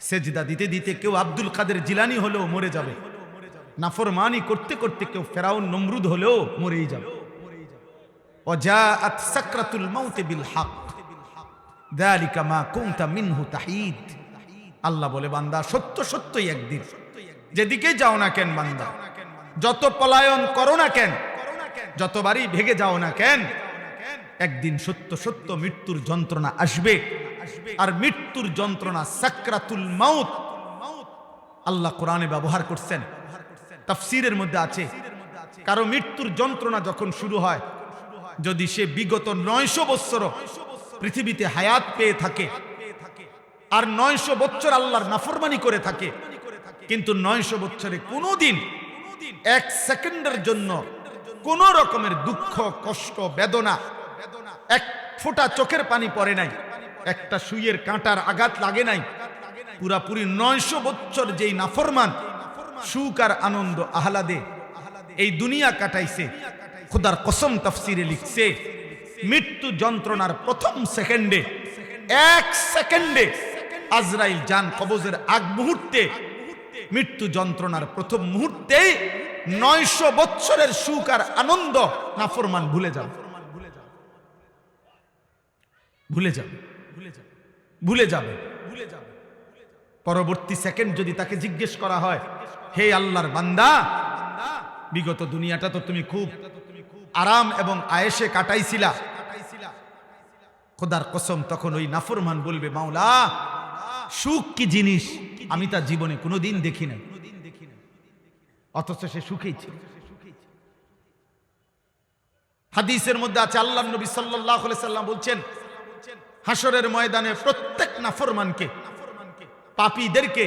সেজদা দিতে দিতে কেউ আব্দুল কাদের জিলানি হলেও মরে যাবে নাফরমানি করতে করতে কেউ ফেরাউন নমরুদ হলেও মরেই যাবে وجاءت سكرة الموت بالحق ذلك ما كنت منه تحيد আল্লাহ বলে বান্দা সত্য সত্যই একদিন যেদিকে যাও না কেন বান্দা যত পলায়ন করো না কেন যতবারই ভেগে যাও না কেন একদিন সত্য সত্য মৃত্যুর যন্ত্রণা আসবে আর মৃত্যুর যন্ত্রণা, সাকরাতুল মাউত। আল্লাহ কোরআনে ব্যবহার করছেন। তাফসিরের মধ্যে আছে, কারও মৃত্যুর যন্ত্রণা যখন শুরু হয়, যদি সে বিগত নয়শো বৎসর পৃথিবীতে হায়াত পেয়ে থাকে, আর নয়শো বৎসর আল্লাহর নাফরমানি করে থাকে, কিন্তু নয়শো বছরে কোনোদিন এক সেকেন্ডের জন্য কোন রকমের দুঃখ, কষ্ট, বেদনা এক ফোঁটা চোখের পানি পড়ে নাই। একটা সুইয়ের কাঁটার আঘাত লাগে নাই। পুরাপুরি নয়শো বছর যেই নাফরমান, সুখ আর আনন্দ আহ্লাদে এই দুনিয়া কাটাইছে। খুদার কসম তাফসিরে লিখছে, মৃত্যু যন্ত্রণার প্রথম সেকেন্ডে, এক সেকেন্ডে আজরাইল যান কবজের আগ মুহূর্তে, মৃত্যু যন্ত্রণার প্রথম মুহূর্তেই নয়শো বৎসরের সুখ আর আনন্দ নাফরমান ভুলে যাবে। ভুলে যাবে। ভুলে যাবে। ভুলে যাবে। পরবর্তী সেকেন্ড যদি তাকে জিজ্ঞেস করা হয়, হে আল্লাহর বান্দা, বিগত দুনিয়াটা তো তুমি খুব আরাম এবং আয়েসে কাটাইছিলা। খোদার কসম তখন ওই নাফরমান বলবে, মাওলা, সুখ কি জিনিস? আমি তার জীবনে কোনোদিন দেখি নাই। অথচ সে সুখেই ছিল। হাদিসের মধ্যে আছে আল্লাহ নবী সাল্লাহ সাল্লাম বলছেন হাসরের ময়দানে প্রত্যেক নাফরমানকে, পাপীদেরকে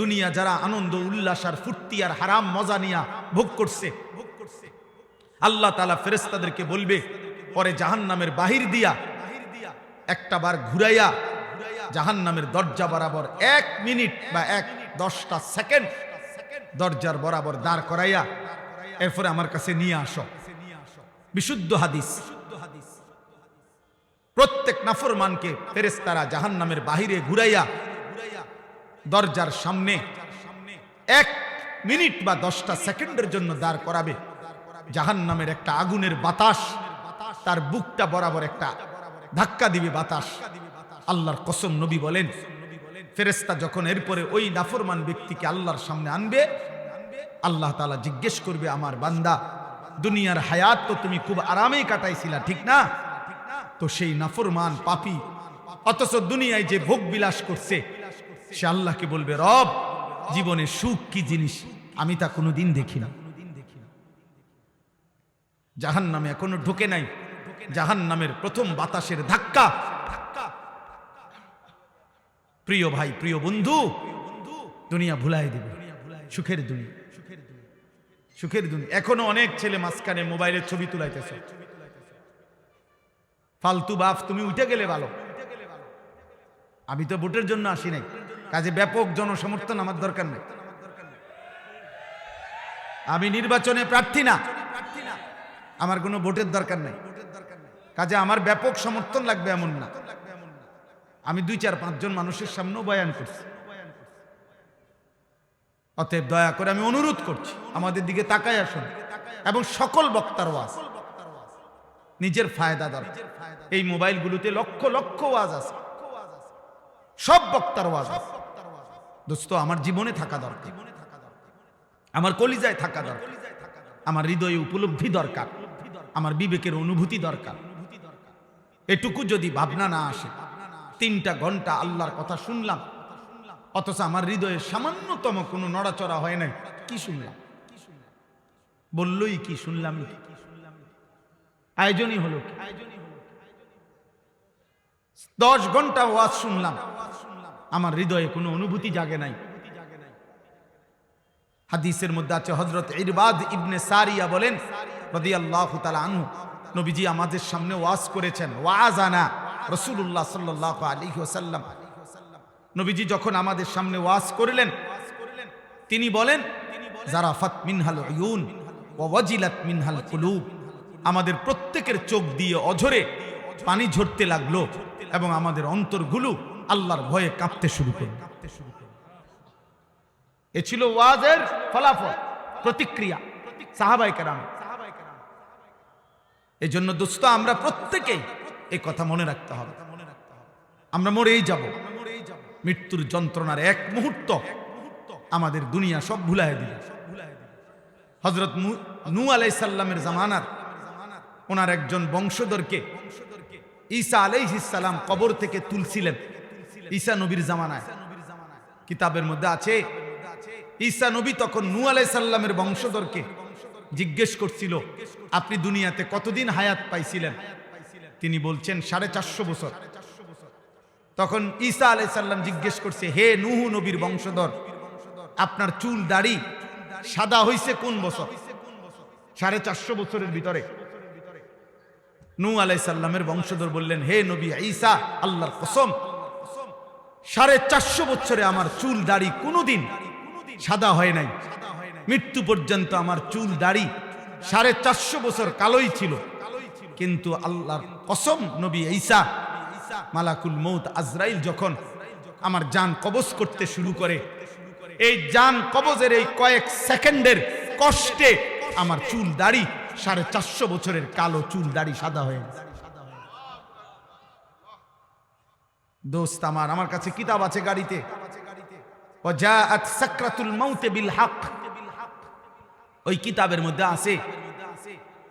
দুনিয়া যারা আনন্দ, উল্লাস আর ফুর্তি আর হারাম মজা নিয়া ভোগ করছে, আল্লাহ তালা ফেরেস্তাদেরকে বলবে, পরে জাহান নামের বাহির দিয়া একটা বার ঘুরাইয়া জাহান নামের দরজা বরাবর এক মিনিট বা এক দশটা সেকেন্ড দরজার বরাবর দাঁড় করাইয়া, এরপরে আমার কাছে নিয়ে আসো। বিশুদ্ধ হাদিস। প্রত্যেক নাফরমানকে ফেরেস্তারা জাহান নামের বাহিরে ঘুরাইয়া দরজার সামনে এক মিনিট বা দশটা সেকেন্ডের জন্য দাঁড় করাবে। জাহান নামের একটা আগুনের বাতাস, তার বুকটা বরাবর একটা ধাক্কা দিবে বাতাস। আল্লাহর কসম নবী বলেন ফেরেস্তা যখন এরপরে ওই নাফরমান ব্যক্তিকে আল্লাহর সামনে আনবে, আল্লাহ তালা জিজ্ঞেস করবে, আমার বান্দা, দুনিয়ার হায়াত তো তুমি খুব আরামেই কাটাইছিলা, ঠিক না? তো সেই নাফরমান পাপি। অথচ দুনিয়ায় যে ভোগ বিলাস করছে, সে আল্লাহকে বলবে, রব, জীবনে সুখ কি জিনিস? আমি তা কোনোদিন দেখি না। জাহান নামে এখনও ঢুকে নাই। জাহান নামের প্রথম বাতাসের ধাক্কা। প্রিয় ভাই, প্রিয় বন্ধু, দুনিয়া ভুলাই দিবে। সুখের দুনিয়া। সুখের দুনিয়া। এখনও অনেক ছেলে মাঝখানে মোবাইলের ছবি তুলাইতেছে। ফালতু বাফ, তুমি উঠে গেলে ভালো। আমি তো ভোটের জন্য আসি নাই। কাজে ব্যাপক জনসমর্থন আমার দরকার নেই। আমি নির্বাচনে প্রার্থী না। আমার কোনো ভোটের দরকার নেই। কাজে আমার ব্যাপক সমর্থন লাগবে এমন না। আমি দুই চার পাঁচজন মানুষের সামনেও বয়ান করছি। অতএব দয়া করে আমি অনুরোধ করছি, আমাদের দিকে তাকায় আসুন এবং সকল বক্তার ওয়াজ নিজের ফায়দা দরকার। এই মোবাইলগুলোতে লক্ষ লক্ষ ওয়াজ আছে। সব বক্তার ওয়াজ আছে। দোস্ত, আমার জীবনে থাকা দরকার। আমার কলিজায় থাকা দরকার। আমার হৃদয়ে উপলব্ধি দরকার। আমার বিবেকের অনুভূতি দরকার। এটুকু যদি ভাবনা না আসে, তিনটা ঘণ্টা আল্লাহর কথা শুনলাম, অথচ আমার হৃদয়ে সামান্যতম কোনো নড়াচড়া হয় নাই, কি শুনলাম? বললই কি শুনলাম কি? আয়োজনই হলো দশ ঘণ্টা ওয়াজ শুনলাম। আমার হৃদয়ে কোনো অনুভূতি জাগে নাই। হাদিসের মধ্যে আছে হজরত ইরবাদ ইবনে সারিয়া বলেন রদি নবীজি আমাদের সামনে ওয়াজ করেছেন ওয়াজ আনা রসুল্লাহ সাল্লাহ আলী ওসাল্লাম নবীজি যখন আমাদের সামনে ওয়াজ করলেন, তিনি বলেন, জারাফাত মিনহাল ইউন ওয়াজিলাত মিনহাল কুলুব। আমাদের প্রত্যেকের চোখ দিয়ে অঝরে পানি ঝরতে লাগল এবং আমাদের অন্তরগুলো আল্লাহর ভয়ে কাঁপতে শুরু করবে এ ছিল ওয়াজের ফলাফল, প্রতিক্রিয়া সাহাবাই কেরাম। এই জন্য দোস্ত, আমরা প্রত্যেকেই এই কথা মনে রাখতে হবে। আমরা মরেই যাব। মৃত্যুর যন্ত্রণার এক মুহূর্ত আমাদের দুনিয়া সব ভুলাই দিবে হজরত নু আলাই সাল্লামের জামানার ওনার একজন বংশধরকে ঈসা আলাইহিসাল্লাম কবর থেকে তুলছিলেন। ঈসা নবীর জামানায়। কিতাবের মধ্যে আছে, ঈসা নবী তখন নু আলাই সাল্লামের বংশধরকে জিজ্ঞেস করছিল, আপনি দুনিয়াতে কতদিন হায়াত পাইছিলেন? তিনি বলছেন, সাড়ে চারশো বছর। তখন ঈসা আলাই সাল্লাম জিজ্ঞেস করছে, হে নুহু নবীর বংশধর, আপনার চুল দাড়ি সাদা হইছে কোন বছর? সাড়ে চারশো বছরের ভিতরে। নু আলাই সাল্লামের বংশধর বললেন, হে নবী ঈসা, আল্লাহর কসম, সাড়ে চারশো বছরে আমার চুল, দাড়ি কোনোদিন সাদা হয় নাই। মৃত্যু পর্যন্ত আমার চুল, দাড়ি সাড়ে চারশো বছর কালোই ছিল। কিন্তু আল্লাহর কসম, নবী ঈসা, মালাকুল মৌত আজরাইল যখন আমার যান কবজ করতে শুরু করে, এই যান কবজের এই কয়েক সেকেন্ডের কষ্টে আমার চুল দাড়ি সাড়ে চারশো বছরের কালো চুল দাড়ি সাদা হয়ে দোস্ত আমার আমার কাছে কিতাব আছে গাড়িতে। ওই কিতাবের মধ্যে আছে,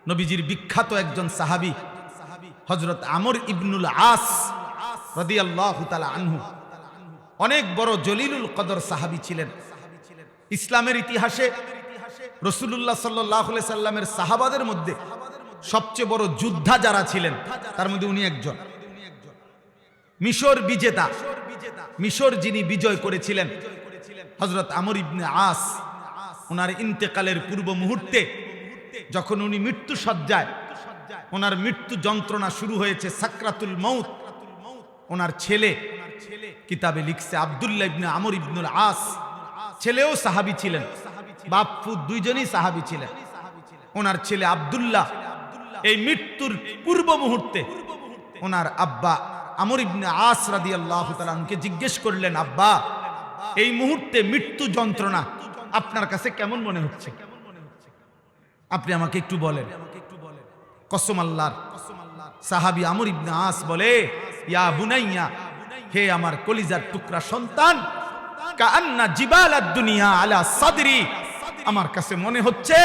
নবীজির বিখ্যাত একজন সাহাবি হজরত আমর ইবনুল আস আনহু। অনেক বড় জলিলুল কদর সাহাবি ছিলেন। ইসলামের ইতিহাসে রসুল্লাহ সাল্লাহ সাল্লামের সাহাবাদের মধ্যে সবচেয়ে বড় যোদ্ধা যারা ছিলেন, তার মধ্যে উনি একজন। মিশর বিজেতা। মিশর যিনি বিজয় করেছিলেন হজরত আমর ইবনে আস ওনার ইন্তেকালের পূর্ব মুহূর্তে যখন উনি মৃত্যু সজ্জায় ওনার মৃত্যু যন্ত্রণা শুরু হয়েছে সাকরাতুল মৌত ওনার ছেলে কিতাবে লিখছে আবদুল্লাহ ইবনে আমর ইবনুল আস, ছেলেও সাহাবি ছিলেন। বাপ্পু দুইজনই সাহাবি ছিলেন। ওনার ছেলে আবদুল্লাহ। এই মৃত্যুর পূর্ব মুহূর্তে ওনার আব্বা আমর ইবনে আস রাদি আল্লাহ তালাকে জিজ্ঞেস করলেন, আব্বা, এই মুহূর্তে মৃত্যু যন্ত্রণা আপনার কাছে কেমন মনে হচ্ছে? আপনি আমাকে একটু বলেন। কসম আল্লাহর সাহাবি আমর ইবনে আস বলে, ইয়া বুনাইয়া, হে আমার কলিজার টুকরা সন্তান কান্না জিবাল দুনিয়া আলা সাদরি আমার কাছে মনে হচ্ছে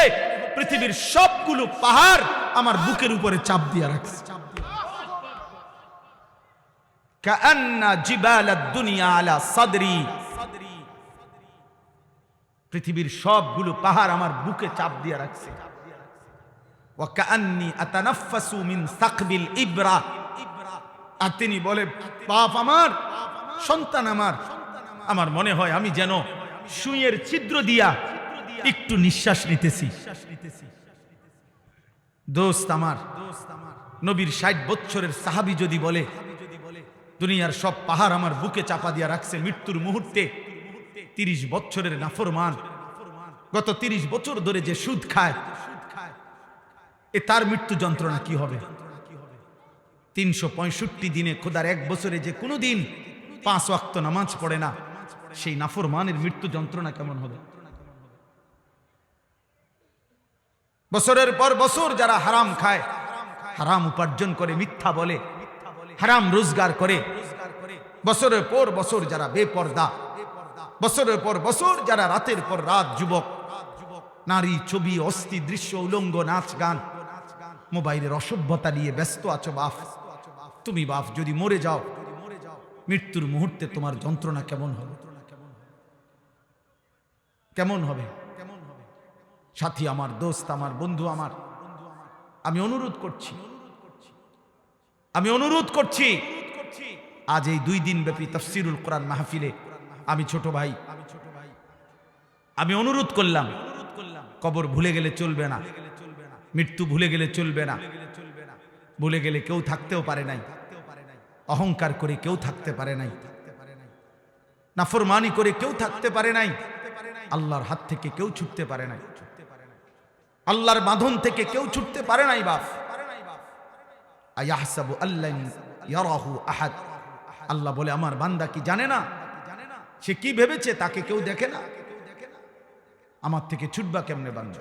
পৃথিবীর সবগুলো পাহাড় আমার বুকের উপরে চাপ দিয়ে রাখছে। পৃথিবীর সবগুলো পাহাড় আমার বুকে চাপ দিয়ে রাখছে। আর তিনি বলে, বাপ আমার, সন্তান আমার আমার মনে হয় আমি যেন সুইয়ের ছিদ্র দিয়া একটু নিঃশ্বাস নিতেছি। দোস্ত আমার, নবীর ষাট বছরের সাহাবি যদি বলে, দুনিয়ার সব পাহাড় আমার বুকে চাপা দিয়া রাখছে মৃত্যুর মুহূর্তে। তিরিশ বছরের নাফরমান, গত তিরিশ বছর ধরে যে সুদ খায়, এ তার মৃত্যু যন্ত্রণা কি হবে? তিনশো পঁয়ষট্টি দিনে খোদার এক বছরে যে কোনো দিন পাঁচ ওয়াক্ত নামাজ পড়ে না, সেই নাফরমানের মৃত্যু যন্ত্রণা কেমন হবে? বছরের পর বছর যারা হারাম খায়, হারাম উপার্জন করে, মিথ্যা বলে, হারাম রোজগার করে, বছরের পর বছর যারা বেপর্দা, বছরের পর বছর যারা রাতের পর রাত যুবক, নারী ছবি, অস্থি, দৃশ্য, উলঙ্গ, নাচ, গান, মোবাইলের অসভ্যতা নিয়ে ব্যস্ত আছো বাপ। তুমি বাফ যদি মরে যাও, মৃত্যুর মুহূর্তে তোমার যন্ত্রণা কেমন হবে? কেমন হবে? সাথী আমার, দোস্ত আমার, বন্ধু আমার। আমি অনুরোধ করছি। আমি অনুরোধ করছি। আজ এই দুই দিন ব্যাপী তফসিরুল কোরআন মাহফিলে আমি ছোট ভাই, আমি ছোট ভাই আমি অনুরোধ করলাম, কবর ভুলে গেলে চলবে না, মৃত্যু ভুলে গেলে চলবে না, ভুলে গেলে কেউ থাকতেও পারে নাই, অহংকার করে কেউ থাকতে পারে নাই, নাফরমানি করে কেউ থাকতে পারে নাই, আল্লাহর হাত থেকে কেউ ছুটতে পারে নাই। আল্লাহর বাঁধন থেকে কেউ ছুটতে পারে নাই বাপ। আল্লাহ আল্লাহ বলে, আমার বান্দা কি জানে না? সে কি ভেবেছে তাকে কেউ দেখে না? আমার থেকে ছুটবা কেমনে বান্দা?